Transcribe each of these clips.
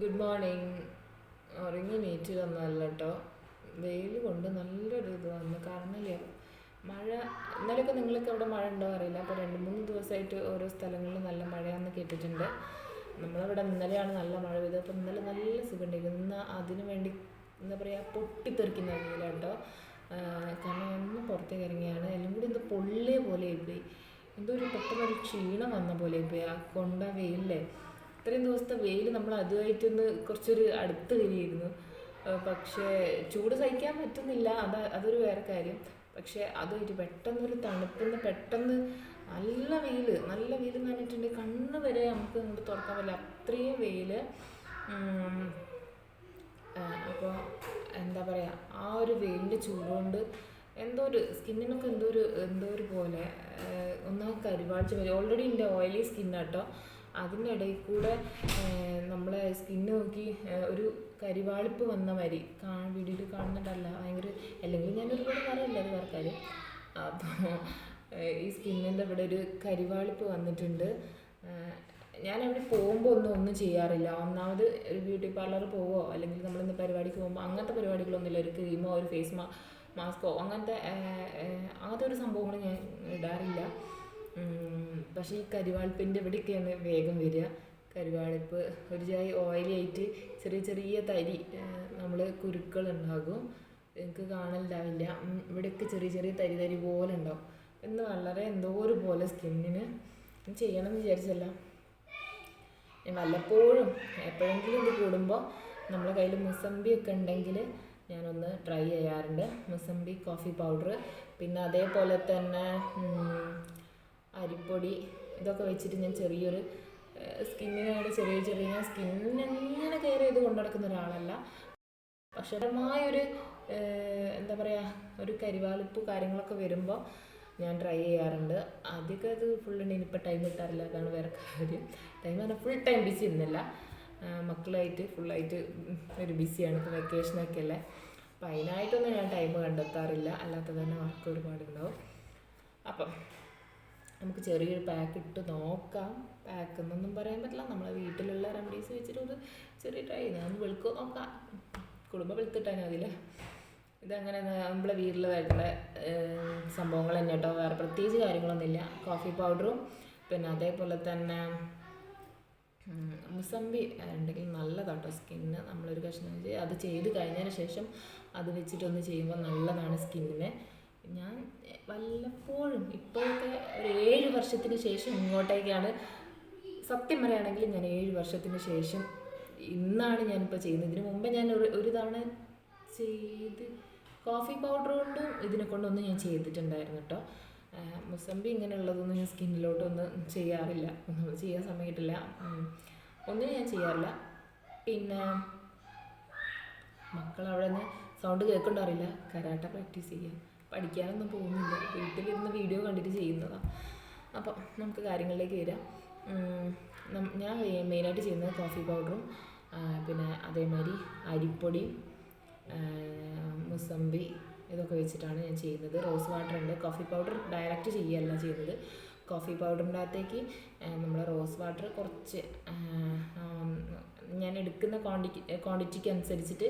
Good morning ഉറങ്ങി നീറ്റ് തന്നല്ല കേട്ടോ വെയിൽ കൊണ്ട് നല്ലൊരു ഇത് വന്നു. കാരണമില്ല മഴ ഇന്നലെയൊക്കെ നിങ്ങൾക്ക് അവിടെ മഴ ഉണ്ടോ അറിയില്ല. അപ്പോൾ രണ്ട് മൂന്ന് ദിവസമായിട്ട് ഓരോ സ്ഥലങ്ങളിൽ നല്ല മഴയാണെന്ന് കേട്ടിട്ടുണ്ട്. നമ്മളിവിടെ ഇന്നലെയാണ് നല്ല മഴ പെയ്തത്. അപ്പോൾ ഇന്നലെ നല്ല സുഖമുണ്ടായിരുന്നു. ഇന്ന് അതിന് വേണ്ടി എന്താ പറയുക പൊട്ടിത്തെറിക്കുന്ന വെയിലാട്ടോ കാരണം ഒന്ന് പുറത്തേക്ക് ഇറങ്ങിയാണ്. എല്ലാം കൂടി എന്തോ പൊള്ളിയ പോലെ ആയിപ്പോയി എന്തോ ഒരു പെട്ടെന്നൊരു ക്ഷീണം വന്ന പോലെ ആയിപ്പോയി ആ കൊണ്ട വെയിലല്ലേ ഇത്രയും ദിവസത്തെ വെയിൽ നമ്മൾ അതുമായിട്ടൊന്ന് കുറച്ചൊരു അടുത്ത് വരികയായിരുന്നു പക്ഷേ ചൂട് സഹിക്കാൻ പറ്റുന്നില്ല. അത് അതൊരു വേറെ കാര്യം. പക്ഷേ അതൊരു പെട്ടെന്നൊരു തണുപ്പിന്ന് പെട്ടെന്ന് നല്ല വെയിൽ നല്ല വെയിൽ എന്ന് പറഞ്ഞിട്ടുണ്ടെങ്കിൽ കണ്ണ് വരെ നമുക്ക് ഇങ്ങോട്ട് തുറക്കാൻ പറ്റില്ല. അത്രയും വെയിൽ അപ്പോൾ എന്താ പറയുക ആ ഒരു വെയിലിന്റെ ചൂടുകൊണ്ട് എന്തോ ഒരു സ്കിന്നിനൊക്കെ എന്തോ ഒരു എന്തോ ഒരു പോലെ. ഏഹ് ഒന്ന് കരുവാഴ്ച വരും. ഓൾറെഡി എന്റെ ഓയിലി സ്കിന്നാട്ടോ അതിന്റെ ഇടയിൽ കൂടെ നമ്മളെ സ്കിന്ന് നോക്കി ഒരു കരിവാളിപ്പ് വന്ന മാതിരി കാ വീഡിയോയിൽ കാണുന്നുണ്ടല്ല ഭയങ്കര അല്ലെങ്കിൽ ഞാൻ ഒരുപാട് പറയില്ല അത് വർക്കാർ അപ്പോൾ ഈ സ്കിന്നിന്റെ ഇവിടെ ഒരു കരിവാളിപ്പ് വന്നിട്ടുണ്ട്. ഞാൻ അവിടെ പോകുമ്പോൾ ഒന്നും ഒന്നും ചെയ്യാറില്ല. ഒന്നാമത് ഒരു ബ്യൂട്ടി പാർലർ പോവോ അല്ലെങ്കിൽ നമ്മൾ ഇന്ന് പരിപാടിക്ക് പോകുമ്പോൾ അങ്ങനത്തെ പരിപാടികളൊന്നുമില്ല. ഒരു ക്രീമോ ഒരു ഫേസ് മാസ്കോ അങ്ങനത്തെ അങ്ങനത്തെ ഒരു സംഭവങ്ങൾ ഞാൻ ഇടാറില്ല. പക്ഷേ ഈ കരിവാളിപ്പിന്റെ ഇവിടെയൊക്കെയാണ് വേഗം വരിക. കരിവാളിപ്പ് ഒരു ചായ ഓയിലി ആയിട്ട് ചെറിയ ചെറിയ തരി നമ്മൾ കുരുക്കൾ ഉണ്ടാകും. എനിക്ക് കാണലുണ്ടാവില്ല. ഇവിടെയൊക്കെ ചെറിയ ചെറിയ തരി തരി പോലെ ഉണ്ടാവും. ഇന്ന് വളരെ എന്തോ ഒരു പോലെ സ്കിന്നിന്. ചെയ്യണം എന്ന് വിചാരിച്ചല്ല. ഞാൻ വല്ലപ്പോഴും എപ്പോഴെങ്കിലും ഇത് കൂടുമ്പോൾ നമ്മളെ കയ്യിൽ മുസമ്പി ഒക്കെ ഉണ്ടെങ്കിൽ ഞാനൊന്ന് ട്രൈ ചെയ്യാറുണ്ട്. മുസമ്പി കോഫി പൗഡർ പിന്നെ അതേപോലെ തന്നെ അരിപ്പൊടി ഇതൊക്കെ വെച്ചിട്ട് ഞാൻ ചെറിയൊരു സ്കിന്നിനായിട്ട് ചെറിയ ചെറിയ ഞാൻ സ്കിന്നിനെങ്ങനെ കെയർ ചെയ്ത് കൊണ്ടു നടക്കുന്ന ഒരാളല്ല. പക്ഷേ ഒരു എന്താ പറയുക ഒരു കരിവാളിപ്പ് കാര്യങ്ങളൊക്കെ വരുമ്പോൾ ഞാൻ ട്രൈ ചെയ്യാറുണ്ട്. അധികം അത് ഫുൾ ഇനിയിപ്പോൾ ടൈം കിട്ടാറില്ല അതാണ് വേറെ കാര്യം. ടൈം പറഞ്ഞാൽ ഫുൾ ടൈം ബിസി ഇന്നല്ല മക്കളായിട്ട് ഫുള്ളായിട്ട് ഒരു ബിസിയാണ് ഇപ്പോൾ വെക്കേഷനൊക്കെ അല്ലേ. അപ്പോൾ അതിനായിട്ടൊന്നും ഞാൻ ടൈം കണ്ടെത്താറില്ല. അല്ലാത്ത തന്നെ വർക്ക് ഒരുപാടുണ്ടാവും. അപ്പം നമുക്ക് ചെറിയൊരു പാക്ക് ഇട്ട് നോക്കാം. പാക്ക് എന്നൊന്നും പറയാൻ പറ്റില്ല. നമ്മളെ വീട്ടിലുള്ള റെമഡീസ് വെച്ചിട്ട് ഒരു ചെറിയ ട്രൈ ഞാൻ വെളുക്കോ. നോക്കാം കുടുംബം വെളുത്തിട്ടാൽ അതിൽ ഇതങ്ങനെ നമ്മളെ വീട്ടിൽ വരുന്ന സംഭവങ്ങൾ തന്നെ കേട്ടോ വേറെ പ്രത്യേകിച്ച് കാര്യങ്ങളൊന്നുമില്ല കോഫി പൗഡറും പിന്നെ അതേപോലെ തന്നെ മുസമ്പി ഉണ്ടെങ്കിൽ നല്ലതാട്ടോ സ്കിന്നിന് നമ്മളൊരു കഷ്ണം അത് ചെയ്ത് കഴിഞ്ഞതിന് ശേഷം അത് വെച്ചിട്ടൊന്ന് ചെയ്യുമ്പോൾ നല്ലതാണ് സ്കിന്നിന് ഞാൻ വല്ലപ്പോഴും ഇപ്പോഴത്തെ ഒരു വർഷത്തിന് ശേഷം ഇങ്ങോട്ടേക്കാണ്. സത്യം പറയുകയാണെങ്കിൽ ഞാൻ ഏഴ് വർഷത്തിന് ശേഷം ഇന്നാണ് ഞാനിപ്പോൾ ചെയ്യുന്നത്. ഇതിനു മുമ്പ് ഞാൻ ഒരു ഒരു തവണ ചെയ്ത് കോഫി പൗഡർ കൊണ്ടും ഇതിനെ കൊണ്ടൊന്നും ഞാൻ ചെയ്തിട്ടുണ്ടായിരുന്നു കേട്ടോ മുസമ്പി ഇങ്ങനെയുള്ളതൊന്നും ഞാൻ സ്കിന്നിലോട്ടൊന്നും ചെയ്യാറില്ല. ഒന്നും ചെയ്യാൻ സമയത്തില്ല. ഒന്നും ഞാൻ ചെയ്യാറില്ല. പിന്നെ മക്കൾ അവിടെ നിന്ന് സൗണ്ട് കേൾക്കണ്ടറിയില്ല കരാട്ട പ്രാക്ടീസ് ചെയ്യാൻ പഠിക്കാനൊന്നും പോകുന്നില്ല. വീട്ടിലിരുന്ന് വീഡിയോ കണ്ടിട്ട് ചെയ്യുന്നതാണ് അപ്പോൾ നമുക്ക് കാര്യങ്ങളിലേക്ക് വരാം. ഞാൻ മെയിനായിട്ട് ചെയ്യുന്നത് കോഫി പൗഡറും പിന്നെ അതേമാതിരി അരിപ്പൊടിയും മുസമ്പി ഇതൊക്കെ വെച്ചിട്ടാണ് ഞാൻ ചെയ്യുന്നത്. റോസ് വാട്ടർ ഉണ്ട്. കോഫി പൗഡർ ഡയറക്റ്റ് ചെയ്യുകയല്ല ചെയ്യുന്നത്. കോഫി പൗഡറിന്റെ അകത്തേക്ക് നമ്മൾ റോസ് വാട്ടർ കുറച്ച് ഞാൻ എടുക്കുന്ന ക്വാണ്ടിറ്റി ക്വാണ്ടിറ്റിക്ക് അനുസരിച്ചിട്ട്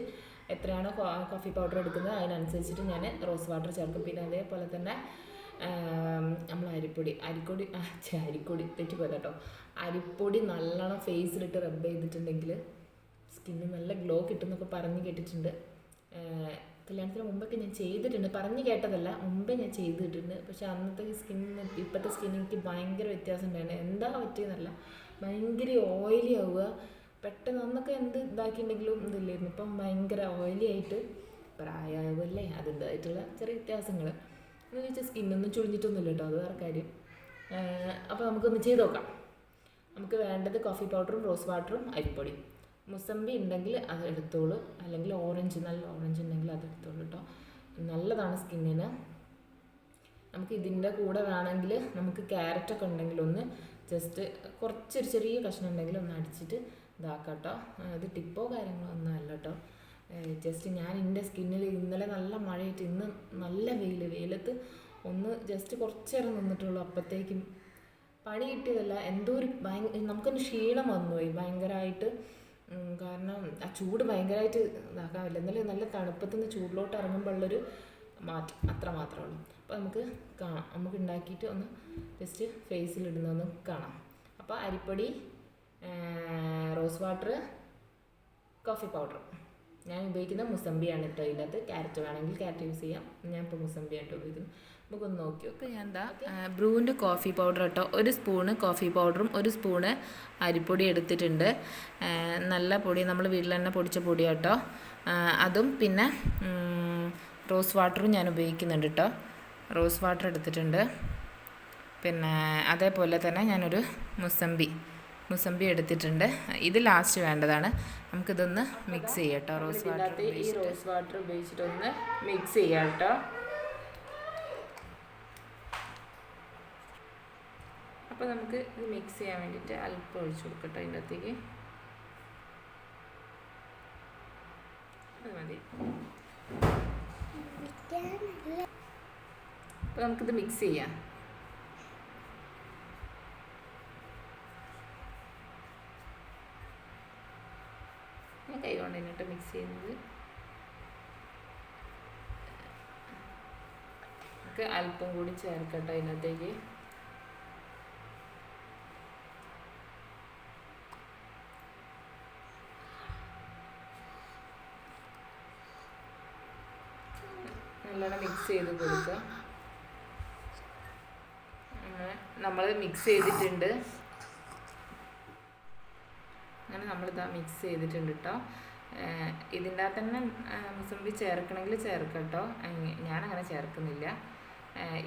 എത്രയാണോ കോഫി പൗഡർ എടുക്കുന്നത് അതിനനുസരിച്ചിട്ട് ഞാൻ റോസ് വാട്ടർ ചേർക്കും. പിന്നെ അതേപോലെ തന്നെ നമ്മൾ അരിപ്പൊടി ഛെ, അരിപ്പൊടി തെറ്റിപ്പോയത് കേട്ടോ അരിപ്പൊടി നല്ലോണം ഫേസിലിട്ട് റബ്ബ് ചെയ്തിട്ടുണ്ടെങ്കിൽ സ്കിന്ന് നല്ല ഗ്ലോ കിട്ടുമെന്നൊക്കെ പറഞ്ഞ് കേട്ടിട്ടുണ്ട്. കല്യാണത്തിന് മുമ്പൊക്കെ ഞാൻ ചെയ്തിട്ടുണ്ട്. പറഞ്ഞ് കേട്ടതല്ല മുമ്പേ ഞാൻ ചെയ്തിട്ടുണ്ട്. പക്ഷെ അന്നത്തെ സ്കിന്നിന് ഇപ്പോഴത്തെ സ്കിന്നിന് എനിക്ക് ഭയങ്കര വ്യത്യാസം ഉണ്ടായിരുന്നു. എന്താ പറ്റിയെന്നല്ല ഭയങ്കര ഓയിലി ആവുക. പെട്ടെന്ന് അന്നൊക്കെ എന്ത് ഇതാക്കിയിട്ടുണ്ടെങ്കിലും ഇതില്ലായിരുന്നു. ഇപ്പം ഭയങ്കര ഓയിലി ആയിട്ട് പ്രായമാവല്ലേ അതിന്റെതായിട്ടുള്ള ചെറിയ വ്യത്യാസങ്ങൾ എന്ന് വെച്ചാൽ സ്കിന്നൊന്നും ചുളിഞ്ഞിട്ടൊന്നുമില്ല കേട്ടോ അത് വേറെ കാര്യം. അപ്പോൾ നമുക്കൊന്ന് ചെയ്ത് നോക്കാം. നമുക്ക് വേണ്ടത് കോഫി പൗഡറും റോസ് വാട്ടറും അരിപ്പൊടിയും മുസമ്പി ഉണ്ടെങ്കിൽ അത് എടുത്തോളൂ. അല്ലെങ്കിൽ ഓറഞ്ച് നല്ല ഓറഞ്ച് ഉണ്ടെങ്കിൽ അത് എടുത്തോളൂ കേട്ടോ നല്ലതാണ് സ്കിന്നിന് നമുക്ക് ഇതിന്റെ കൂടെ വേണമെങ്കിൽ നമുക്ക് ക്യാരറ്റൊക്കെ ഉണ്ടെങ്കിൽ ഒന്ന് ജസ്റ്റ് കുറച്ചൊരു ചെറിയ കഷ്ണം ഉണ്ടെങ്കിൽ ഒന്ന് അടിച്ചിട്ട് ഇതാക്കാം കേട്ടോ ഇത് ടിപ്പോ കാര്യങ്ങളോ ഒന്നും അല്ല കേട്ടോ ജസ്റ്റ് ഞാൻ എന്റെ സ്കിന്നിൽ ഇന്നലെ നല്ല മഴയായിട്ട് ഇന്ന് നല്ല വെയിൽ വെയിലത്ത് ഒന്ന് ജസ്റ്റ് കുറച്ച് നേരം നിന്നിട്ടുള്ളൂ. അപ്പോഴത്തേക്കും പണി കിട്ടിയതല്ല. എന്തോ ഒരു ഭയങ്കര നമുക്കൊന്ന് ക്ഷീണം വന്നുപോയി ഭയങ്കരമായിട്ട് കാരണം ആ ചൂട് ഭയങ്കരമായിട്ട് ഇതാക്കാവില്ല എന്നാലും നല്ല തണുപ്പത്ത് നിന്ന് ചൂടിലോട്ട് ഇറങ്ങുമ്പോഴുള്ളൊരു മാറ്റം. അത്ര മാത്രമേ ഉള്ളൂ. അപ്പോൾ നമുക്ക് കാണാം നമുക്ക് ഉണ്ടാക്കിയിട്ട് ഒന്ന് ജസ്റ്റ് ഫേസിലിടുന്നൊന്ന് കാണാം. അപ്പോൾ അരിപ്പൊടി റോസ് വാട്ടർ കോഫി പൗഡർ ഞാൻ ഉപയോഗിക്കുന്നത് മുസമ്പിയാണ് കേട്ടോ ഇതിനകത്ത്. ക്യാരറ്റ് വേണമെങ്കിൽ ക്യാരറ്റ് യൂസ് ചെയ്യാം. ഞാൻ ഇപ്പോൾ മുസമ്പിയാണ് കേട്ടോ ഉപയോഗിക്കുന്നത് നമുക്കൊന്ന് നോക്കി നോക്കാം ഞാൻ എന്താ ബ്രൂവിന്റെ കോഫി പൗഡർ കേട്ടോ ഒരു സ്പൂണ് കോഫി പൗഡറും ഒരു സ്പൂണ് അരിപ്പൊടി എടുത്തിട്ടുണ്ട്. നല്ല പൊടി നമ്മൾ വീട്ടിൽ തന്നെ പൊടിച്ച പൊടി കേട്ടോ അതും പിന്നെ റോസ് വാട്ടറും ഞാൻ ഉപയോഗിക്കുന്നുണ്ട് കേട്ടോ റോസ് വാട്ടർ എടുത്തിട്ടുണ്ട്. പിന്നെ അതേപോലെ തന്നെ ഞാനൊരു മുസമ്പി. മുസമ്പി എടുത്തിട്ടുണ്ട്. ഇത് ലാസ്റ്റ് വേണ്ടതാണ്. നമുക്കിതൊന്ന് മിക്സ് ചെയ്യാം കേട്ടോ റോസ് വാട്ടർ ഈ റോസ് വാട്ടർ ഉപയോഗിച്ചിട്ടൊന്ന് മിക്സ് ചെയ്യാം കേട്ടോ അപ്പോൾ നമുക്ക് ഇത് മിക്സ് ചെയ്യാൻ വേണ്ടിയിട്ട് അല്പം ഒഴിച്ചു കൊടുക്കട്ടോ അതിന്റെ അകത്തേക്ക് അത് മതി. അപ്പോൾ നമുക്കിത് മിക്സ് ചെയ്യാം. ഞാൻ കൈ മിക്സ് ചെയ്യുന്നത്. നമുക്ക് അല്പം കൂടി ചേർക്കട്ടോ അതിനകത്തേക്ക് നല്ലോണം മിക്സ് ചെയ്ത് കൊടുക്കുക. നമ്മൾ മിക്സ് ചെയ്തിട്ടുണ്ട്. അങ്ങനെ നമ്മളിതാ മിക്സ് ചെയ്തിട്ടുണ്ട് കേട്ടോ ഇതിന്റെ തന്നെ മുസമ്പി ചേർക്കണമെങ്കിൽ ചേർക്കട്ടോ. കേട്ടോ ഞാനങ്ങനെ ചേർക്കുന്നില്ല.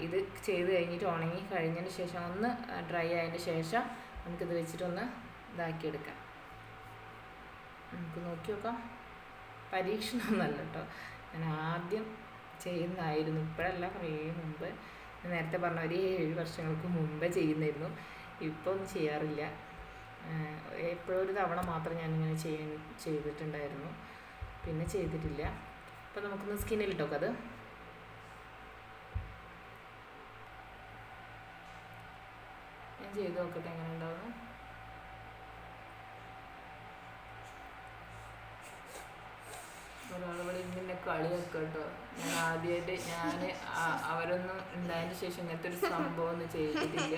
ഇത് ചെയ്ത് കഴിഞ്ഞിട്ട് ഉണങ്ങി കഴിഞ്ഞതിന് ശേഷം ഒന്ന് ഡ്രൈ ആയതിന് ശേഷം നമുക്കിത് വെച്ചിട്ടൊന്ന് ഇതാക്കിയെടുക്കാം. നമുക്ക് നോക്കി നോക്കാം. പരീക്ഷണമൊന്നല്ല കേട്ടോ ഞാൻ ആദ്യം ചെയ്യുന്നതായിരുന്നു. ഇപ്പോഴല്ല കുറേ മുമ്പ്. നേരത്തെ പറഞ്ഞ ഒരു ഏഴ് വർഷങ്ങൾക്ക് മുമ്പേ ചെയ്യുന്നായിരുന്നു ഇപ്പോൾ ഒന്നും ചെയ്യാറില്ല. എപ്പോഴും ഒരു തവണ മാത്രം ഞാനിങ്ങനെ ചെയ്യ ചെയ്തിട്ടുണ്ടായിരുന്നു. പിന്നെ ചെയ്തിട്ടില്ല. അപ്പോൾ നമുക്കൊന്ന് സ്കിന്നിൽ അത്. ഞാൻ ചെയ്ത് നോക്കട്ടെ എങ്ങനെ ഉണ്ടാവുന്നു. ഒരാളിവിടെ ഇങ്ങനെ കളി കേട്ടോ. ഞാൻ ആദ്യമായിട്ട് ഞാൻ അവരൊന്നും ഉണ്ടായതിന് ശേഷം ഇങ്ങനത്തെ ഒരു സംഭവം ഒന്നും ചെയ്തിട്ടില്ല.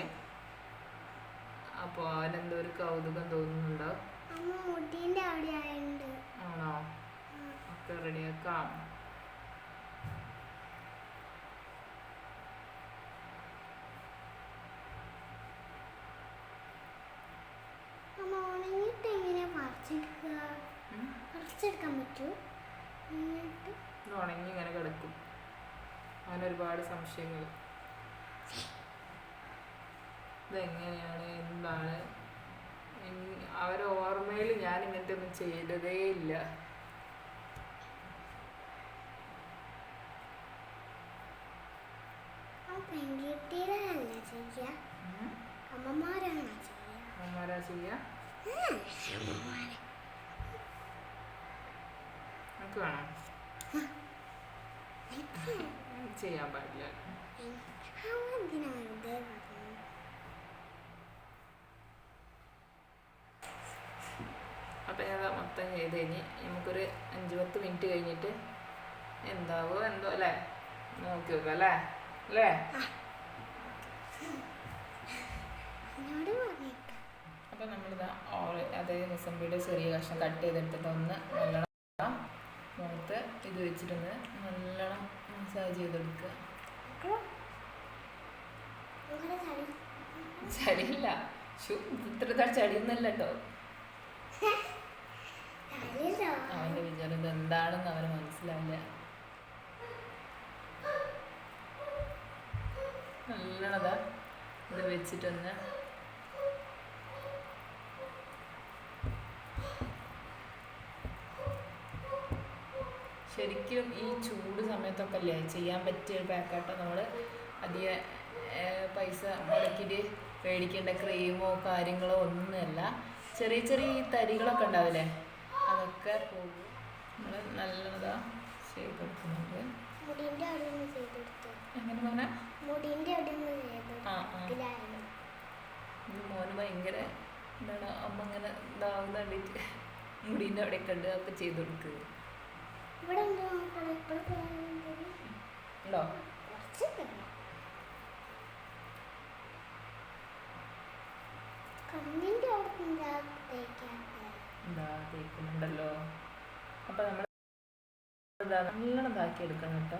അപ്പോൾ അവനെന്തോ ഒരു കൗതുകം തോന്നുന്നുണ്ടോ? അമ്മ അവിടെ ആയുണ്ട്. ആണോ? ഒക്കെ റെഡിയാക്കാം. പറിച്ചെടുക്കാൻ പറ്റുമോ ഉണങ്ങി ഇങ്ങനെ കിടക്കും. അവന് ഒരുപാട് സംശയങ്ങൾ ഇതെങ്ങനെയാണ് എന്താണ് അവരെ ഓർമ്മയിൽ ഞാൻ ഇങ്ങനത്തെ ഒന്നും ചെയ്തതേ ഇല്ല. അമ്മമാരാ ചെയ്യാ? നമുക്ക് വേണം? ചെയ്യാൻ പാടില്ല. അപ്പം മൊത്തം ചെയ്ത് കഴിഞ്ഞ് നമുക്കൊരു അഞ്ച് പത്ത് മിനിറ്റ് കഴിഞ്ഞിട്ട് എന്താവോ എന്തോ അല്ലേ? നോക്കി നോക്കാം അല്ലേ? അല്ലേ? അപ്പൊ നമ്മളിതാ ഓറ് അതായത് മുസമ്പിയുടെ ചെറിയ കഷ്ണം കട്ട് ചെയ്തെടുത്തിട്ട് ഒന്ന് നല്ലോണം. മുഖത്ത് ഇത് വെച്ചിട്ടൊന്ന് നല്ലോണം മസാജ് ചെയ്തെടുക്കുക. കൊടുക്കുക ചളി. ചടിയില്ല ഷൂ ഇത്ര കേട്ടോ. ചളിയല്ലോ അവന്റെ വിചാരം എന്താണെന്ന് അവന് മനസ്സിലാവില്ല. നല്ലതാ. ഇത് വെച്ചിട്ടൊന്ന് ശരിക്കും ഈ ചൂട് സമയത്തൊക്കെ അല്ലേ ചെയ്യാൻ പറ്റിയ ഒരു പാക്കാട്ടോ നമ്മൾ അധിക പൈസ മുടക്കിയിട്ട് മേടിക്കേണ്ട ക്രീമോ കാര്യങ്ങളോ ഒന്നുമല്ല. ചെറിയ ചെറിയ തരികളൊക്കെ ഉണ്ടാവില്ലേ? അതൊക്കെ പോകും. നല്ലതാ ചെയ്ത് കൊടുക്കുന്നുണ്ട് മുടീന്റെ അവിടെ നിന്ന് എങ്ങനെ മോനെ? മുടീന്റെ അവിടെ നിന്ന് ആ ആ. ചെയ്തെടുത്തില്ലായിരുന്നു ഇത് മോന് ഭയങ്കര എന്താണ് അമ്മ ഇങ്ങനെ ഇതാവുന്ന കണ്ടിട്ട് മുടീന്റെ അവിടെയൊക്കെ ഉണ്ട് അതൊക്കെ ചെയ്ത് കൊടുക്കുക ഉണ്ട് കണ്ണിന്റെ അവിടെ തേക്കാത്ത എന്താ തേക്കുന്നുണ്ടല്ലോ? അപ്പം നമ്മൾ നല്ലോണം ഇതാക്കി എടുക്കണം കേട്ടോ.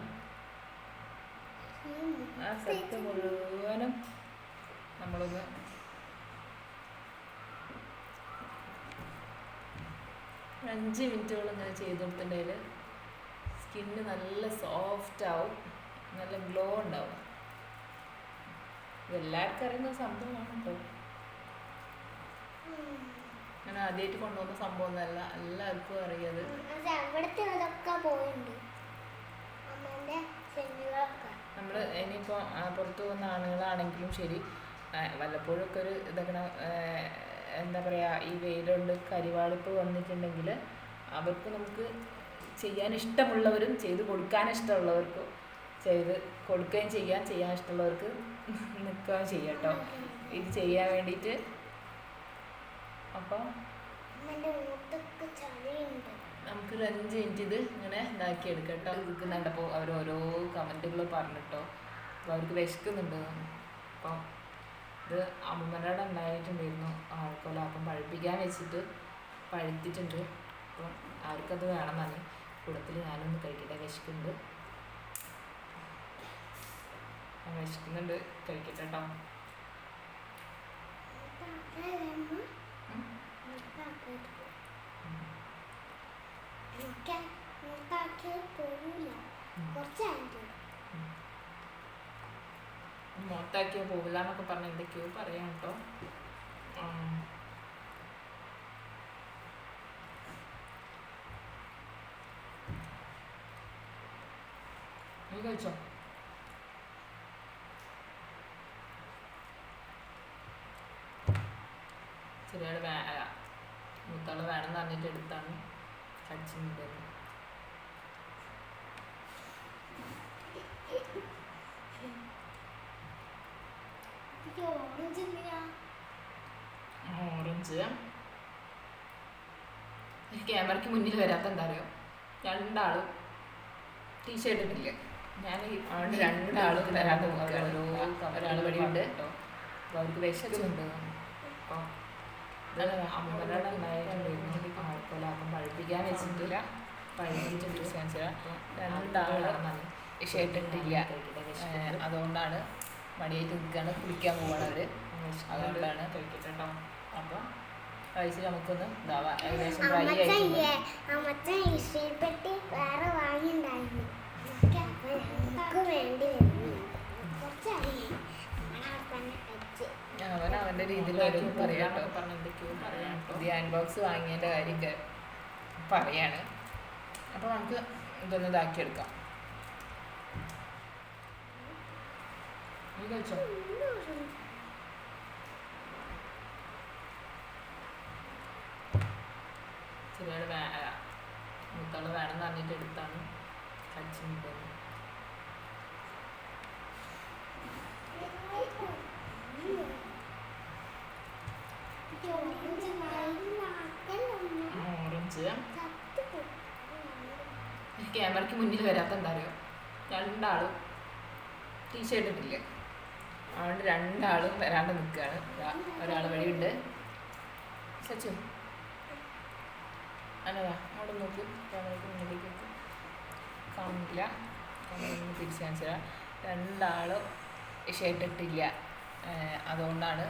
ആ സെറ്റ് മുഴുവനും നമ്മളൊന്ന് അഞ്ച് മിനിറ്റോളം ഇങ്ങനെ ചെയ്ത് കൊടുത്തിട്ടുണ്ടെങ്കിൽ സ്കിന്ന് നല്ല സോഫ്റ്റ് ആവും നല്ല ഗ്ലോ ഉണ്ടാവും. ഇതെല്ലാവർക്കും അറിയുന്ന സംഭവമാണ് കേട്ടോ. ഞാൻ ആദ്യമായിട്ട് കൊണ്ടുവന്ന സംഭവം ഒന്നല്ല എല്ലാവർക്കും അറിയത് ഇനിയിപ്പോ നമ്മൾ ഇനിയിപ്പോൾ പുറത്തു പോകുന്ന ആണുങ്ങളാണെങ്കിലും ശരി വല്ലപ്പോഴും ഒക്കെ ഒരു ഇതൊക്കെ എന്താ പറയുക ഈ വെയിലുണ്ട് കരിവാളിപ്പ് വന്നിട്ടുണ്ടെങ്കിൽ അവർക്ക് നമുക്ക് ചെയ്യാൻ ഇഷ്ടമുള്ളവരും ചെയ്ത് കൊടുക്കാൻ ഇഷ്ടമുള്ളവർക്കും ചെയ്ത് കൊടുക്കുകയും ചെയ്യാൻ ചെയ്യാൻ ഇഷ്ടമുള്ളവർക്ക് നിൽക്കുകയും ചെയ്യാം കേട്ടോ ഇത് ചെയ്യാൻ വേണ്ടിയിട്ട് അപ്പോൾ നമുക്ക് നമുക്കൊരു അഞ്ച് മിനിറ്റ് ഇത് ഇങ്ങനെ ഇതാക്കി എടുക്കട്ടോ കേട്ടോ. ഇരിക്കുന്നുണ്ടപ്പോൾ അവർ ഓരോ കമന്റുകൾ പറഞ്ഞിട്ടോ അപ്പോൾ അവർക്ക് വിശക്കുന്നുണ്ട്. അപ്പം ഇത് അമ്മമ്മനോട് ഉണ്ടായിട്ടുണ്ടായിരുന്നു. ആൾക്കൊല അപ്പം പഴുപ്പിക്കാൻ വെച്ചിട്ട് പഴുത്തിട്ടുണ്ട്. അപ്പം അവർക്കത് വേണമെന്നാണ് കൂടത്തിൽ ഞാനൊന്ന് കഴിക്കട്ടെ. വിശക്കുന്നുണ്ട്. വിശക്കുന്നുണ്ട്. കഴിക്കട്ടെ കേട്ടോ. മൊത്താക്കിയാൽ പോകില്ല എന്നൊക്കെ പറഞ്ഞ് എന്തൊക്കെയോ പറയാം കേട്ടോ. നീ കഴിച്ചോ? ചെറിയ വേ വേണം വേണമെന്ന് പറഞ്ഞിട്ട് എടുത്താണ്. കടിച്ചിട്ടുണ്ടായിരുന്നു എനിക്ക് ഓറഞ്ച് എന്തിനാ ഈ ക്യാമറയ്ക്ക് മുന്നിൽ വരാത്ത എന്താ അറിയോ? രണ്ടാളും ടീഷർട്ട് ഇട്ടില്ല ഞാൻ അവിടെ രണ്ടാളും വരാണ്ട് ഒരാൾ വഴിയുണ്ട് അപ്പോൾ അവർക്ക് വിശക്കുന്നുണ്ട്. അപ്പോൾ ഇത് അമ്മനോട് ഉണ്ടായിട്ടുണ്ടായിരുന്നു ആൾക്കോല അപ്പം പഴുപ്പിക്കാൻ വെച്ചിട്ടില്ല പഴുപ്പിച്ചിട്ട് ഷർട്ടിട്ടില്ല അതുകൊണ്ടാണ് മടിയായിട്ട് നിൽക്കുകയാണ് കുളിക്കാൻ പോവാണ് അവർ അതുകൊണ്ടാണ് കഴിക്കട്ടോ അപ്പം കഴിച്ച് നമുക്കൊന്ന് ഇതാവാം. ഏകദേശം ഡ്രൈ ഇഷ്ടപ്പെട്ട് വേറെ വാങ്ങിണ്ടായിരുന്നു. അവൻ അവന്റെ രീതിയിൽ ഓരോന്ന് പറയാട്ടോ പുതിയ ഹാൻഡ് ബോക്സ് വാങ്ങിയതിന്റെ കാര്യമൊക്കെ പറയാണ്. അപ്പോൾ നമുക്ക് ഇതൊന്ന് ഇതാക്കിയെടുക്കാം. നീ കഴിച്ചോ? ചെറിയാൾ വേ മൂത്താൾ വേണമെന്ന് പറഞ്ഞിട്ട് എടുത്താണ് കടിച്ചിട്ടുണ്ടായിരുന്നു എനിക്ക് ഓറഞ്ച്. ക്യാമറയ്ക്ക് മുന്നിൽ വരാത്ത എന്താ അറിയോ? രണ്ടാളും ടീഷർട്ട് ഇട്ടില്ല അതുകൊണ്ട് രണ്ടാളും വരാണ്ട് നിൽക്കുകയാണ്. ഒരാൾ വഴിയുണ്ട്. സച്ചു. അല്ലതാ അവിടെ നോക്ക്. ക്യാമറയ്ക്ക് മുന്നിലേക്ക് നോക്ക്. കാണില്ല ക്യാമറ തിരിച്ചു കാണിച്ചാൽ രണ്ടാളും ഷർട്ട് അതുകൊണ്ടാണ്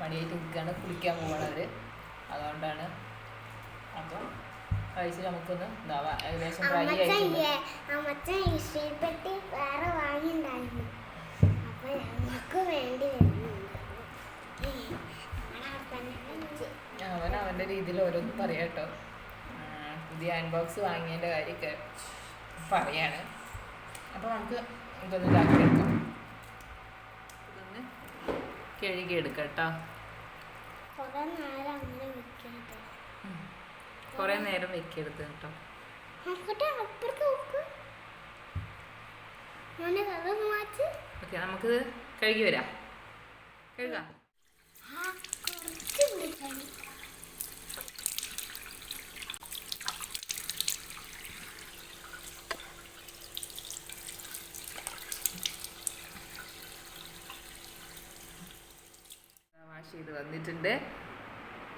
മടിയായിട്ട് നിൽക്കുകയാണ് കുളിക്കാൻ അവർ അതുകൊണ്ടാണ്. അപ്പം കഴിച്ച് നമുക്കൊന്ന് ഇതാവാം. ഏകദേശം വേറെ വാങ്ങിണ്ടായിരുന്നു. അപ്പോൾ ഞങ്ങൾക്ക് വേണ്ടി അവൻ അവന്റെ രീതിയിൽ ഓരോന്നും പറയാം കേട്ടോ. പുതിയ ഹാൻഡ് ബോക്സ് വാങ്ങിയതിന്റെ കാര്യമൊക്കെ പറയാണ്. അപ്പോൾ നമുക്ക് ഇതൊന്ന് ഇതാക്കി എടുക്കാം ഇതൊന്ന് കഴുകി എടുക്കാം കേട്ടോ. കുറെ നേരം വെക്കരുത്. കേട്ടോ. ഓക്കെ നമുക്ക് കഴുകി വരാം. കഴുകാം. വന്നിട്ടുണ്ട്.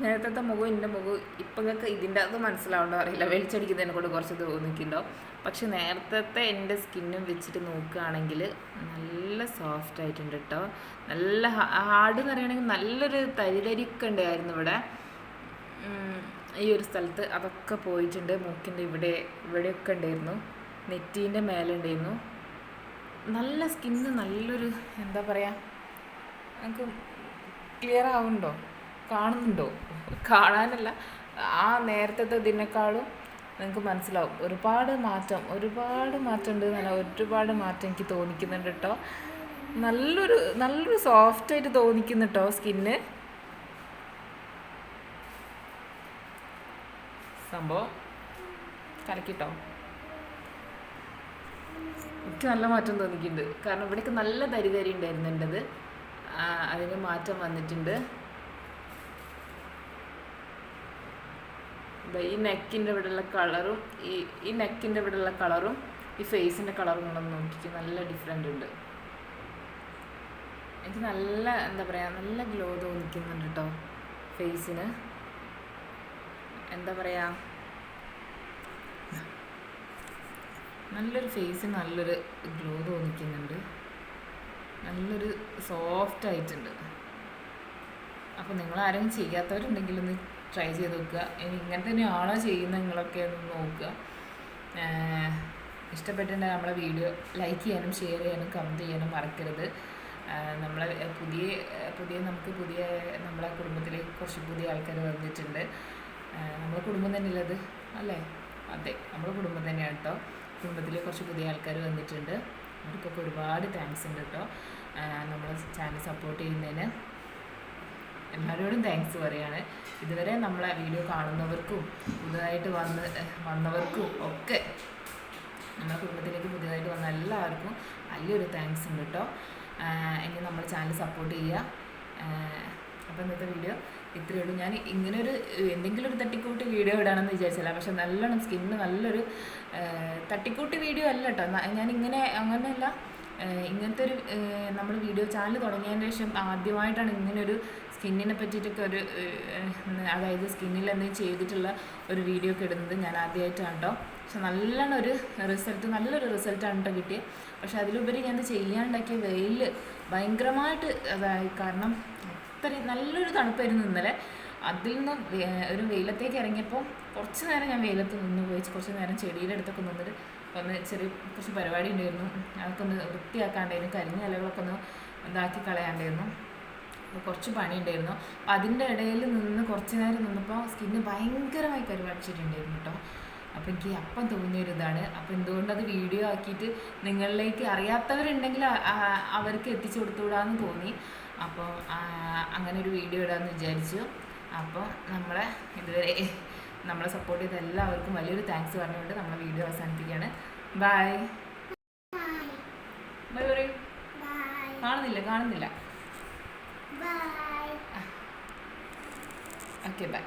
നേരത്തെ മുഖവും എന്റെ മുഖവും ഇപ്പം നിങ്ങൾക്ക് ഇതിന്റെ അത് മനസ്സിലാവണ്ടോ അറിയില്ല. വെളിച്ചടിക്കുന്നതിനെ കൊണ്ട് കുറച്ച് തോന്നിക്കുന്നുണ്ടാവും പക്ഷെ നേരത്തെ എന്റെ സ്കിന്നും വെച്ചിട്ട് നോക്കുകയാണെങ്കിൽ നല്ല സോഫ്റ്റ് ആയിട്ടുണ്ട് കേട്ടോ നല്ല ഹാർഡ് എന്ന് പറയുകയാണെങ്കിൽ നല്ലൊരു തരിതരിക്ക ഉണ്ടായിരുന്നു ഇവിടെ. ഈ ഒരു സ്ഥലത്ത് അതൊക്കെ പോയിട്ടുണ്ട്. മൂക്കിന്റെ ഇവിടെ ഇവിടെയൊക്കെ ഉണ്ടായിരുന്നു. നെറ്റീന്റെ മേലെ ഉണ്ടായിരുന്നു. നല്ല സ്കിന്ന് നല്ലൊരു എന്താ പറയുക നമുക്ക് ക്ലിയർ ആവുന്നുണ്ടോ കാണുന്നുണ്ടോ? കാണാനല്ല. ആ നേരത്തെ ഇതിനേക്കാളും നിങ്ങൾക്ക് മനസ്സിലാവും. ഒരുപാട് മാറ്റം ഒരുപാട് മാറ്റം ഉണ്ട് എന്നല്ല ഒരുപാട് മാറ്റം എനിക്ക് തോന്നിക്കുന്നുണ്ട് കേട്ടോ നല്ലൊരു നല്ലൊരു സോഫ്റ്റ് ആയിട്ട് തോന്നിക്കുന്നു കേട്ടോ സ്കിന്ന്. സംഭവം കലക്കിട്ടോ? എനിക്ക് നല്ല മാറ്റം തോന്നിക്കുന്നുണ്ട്. കാരണം ഇവിടേക്ക് നല്ല തരി ഉണ്ടായിരുന്നു എന്റെത് ആ, അതിന് മാറ്റം വന്നിട്ടുണ്ട്. ഈ നെക്കിന്റെ ഇവിടെയുള്ള കളറും ഈ ഈ നെക്കിന്റെ ഇവിടെയുള്ള കളറും ഈ ഫേസിന്റെ കളറും കൂടെ നോക്കിയിട്ട് നല്ല ഡിഫറെന്റ് ഉണ്ട്. എനിക്ക് നല്ല എന്താ പറയുക നല്ല ഗ്ലോ തോന്നിക്കുന്നുണ്ട് കേട്ടോ ഫേസിന്. എന്താ പറയുക നല്ലൊരു ഫേസിന് നല്ലൊരു ഗ്ലോ തോന്നിക്കുന്നുണ്ട്. നല്ലൊരു സോഫ്റ്റ് ആയിട്ടുണ്ട്. അപ്പോൾ നിങ്ങൾ ആരെങ്കിലും ചെയ്യാത്തവരുണ്ടെങ്കിൽ ഒന്ന് ട്രൈ ചെയ്ത് നോക്കുക. ഇനി ഇങ്ങനെ തന്നെയാണോ ചെയ്യുന്നത് നിങ്ങളൊക്കെ ഒന്ന് നോക്കുക. ഇഷ്ടപ്പെട്ടിട്ടുണ്ടെങ്കിൽ നമ്മളെ വീഡിയോ ലൈക്ക് ചെയ്യാനും ഷെയർ ചെയ്യാനും കമന്റ് ചെയ്യാനും മറക്കരുത്. നമ്മളെ പുതിയ പുതിയ നമുക്ക് പുതിയ നമ്മളെ കുടുംബത്തിലേക്ക് കുറച്ച് പുതിയ ആൾക്കാർ വന്നിട്ടുണ്ട്. നമ്മളെ കുടുംബം തന്നെയുള്ളത് അല്ലേ? അതെ നമ്മുടെ കുടുംബം തന്നെയാണ് കേട്ടോ. കുടുംബത്തിൽ കുറച്ച് പുതിയ ആൾക്കാർ വന്നിട്ടുണ്ട്. അവർക്കൊക്കെ ഒരുപാട് താങ്ക്സ് ഉണ്ട് കേട്ടോ നമ്മളെ ചാനൽ സപ്പോർട്ട് ചെയ്യുന്നതിന്. എല്ലാവരോടും താങ്ക്സ് പറയുകയാണ് ഇതുവരെ നമ്മളെ വീഡിയോ കാണുന്നവർക്കും പുതുതായിട്ട് വന്ന് വന്നവർക്കും ഒക്കെ നമ്മുടെ കുടുംബത്തിലേക്ക് പുതിയതായിട്ട് വന്ന എല്ലാവർക്കും വലിയൊരു താങ്ക്സ് ഉണ്ട് കേട്ടോ ഇനി നമ്മൾ ചാനൽ സപ്പോർട്ട് ചെയ്യുക അപ്പോൾ ഇന്നത്തെ വീഡിയോ ഇത്രയേ ഉള്ളൂ. ഞാൻ ഇങ്ങനെ ഒരു എന്തെങ്കിലും ഒരു തട്ടിക്കൂട്ടി വീഡിയോ ഇടാണെന്ന് വിചാരിച്ചില്ല പക്ഷെ നല്ലോണം സ്കിന്ന് നല്ലൊരു തട്ടിക്കൂട്ടി വീഡിയോ അല്ല കേട്ടോ. ഞാൻ ഇങ്ങനെ അങ്ങനെയല്ല. ഇങ്ങനത്തെ ഒരു നമ്മൾ വീഡിയോ ചാനൽ തുടങ്ങിയതിന് ശേഷം ആദ്യമായിട്ടാണ് ഇങ്ങനൊരു സ്കിന്നിനെ പറ്റിയിട്ടൊക്കെ ഒരു അതായത് സ്കിന്നിൽ എന്തെങ്കിലും ചെയ്തിട്ടുള്ള ഒരു വീഡിയോ ഒക്കെ ഇടുന്നത് ഞാൻ ആദ്യമായിട്ടാണ് കേട്ടോ. പക്ഷെ നല്ലോണം ഒരു റിസൾട്ട് നല്ലൊരു റിസൾട്ടാണ് കേട്ടോ കിട്ടിയത്. പക്ഷെ അതിലുപരി ഞാൻ ഇത് ചെയ്യാണ്ടാക്കിയ വെയിൽ ഭയങ്കരമായിട്ട് അതായത് കാരണം അത്രയും നല്ലൊരു തണുപ്പായിരുന്നു ഇന്നലെ. അതിൽ നിന്ന് ഒരു വെയിലത്തേക്ക് ഇറങ്ങിയപ്പോൾ കുറച്ച് നേരം ഞാൻ വെയിലത്ത് നിന്ന് പോയി കുറച്ച് നേരം ചെടിയുടെ അടുത്തൊക്കെ നിന്നിട്ട് ഒന്ന് ചെറിയ കുറച്ച് പരിപാടി ഉണ്ടായിരുന്നു. അതൊക്കെ ഒന്ന് വൃത്തിയാക്കാണ്ടായിരുന്നു. കരിഞ്ഞ ഇലകളൊക്കെ ഒന്ന് ഇതാക്കി കളയാണ്ടായിരുന്നു. കുറച്ച് പണി ഉണ്ടായിരുന്നു അപ്പം അതിന്റെ ഇടയിൽ നിന്ന് കുറച്ച് നേരം നിന്നപ്പോൾ സ്കിന്ന് ഭയങ്കരമായി കരുവാടിച്ചിട്ടുണ്ടായിരുന്നു കേട്ടോ. അപ്പം എനിക്ക് അപ്പം തോന്നിയൊരു ഇതാണ്. അപ്പം എന്തുകൊണ്ട് അത് വീഡിയോ ആക്കിയിട്ട് നിങ്ങളിലേക്ക് അറിയാത്തവരുണ്ടെങ്കിൽ അവർക്ക് എത്തിച്ചു കൊടുത്തുകൂടാന്ന് തോന്നി. അപ്പോൾ അങ്ങനെ ഒരു വീഡിയോ ഇടാമെന്ന് വിചാരിച്ചു. അപ്പോൾ നമ്മളെ ഇതുവരെ നമ്മളെ സപ്പോർട്ട് ചെയ്ത എല്ലാവർക്കും വലിയൊരു താങ്ക്സ് പറഞ്ഞുകൊണ്ട് നമ്മളെ വീഡിയോ അവസാനിപ്പിക്കുകയാണ്. ബായ് ബൈ പറയൂ കാണുന്നില്ല കാണുന്നില്ല. Okay bye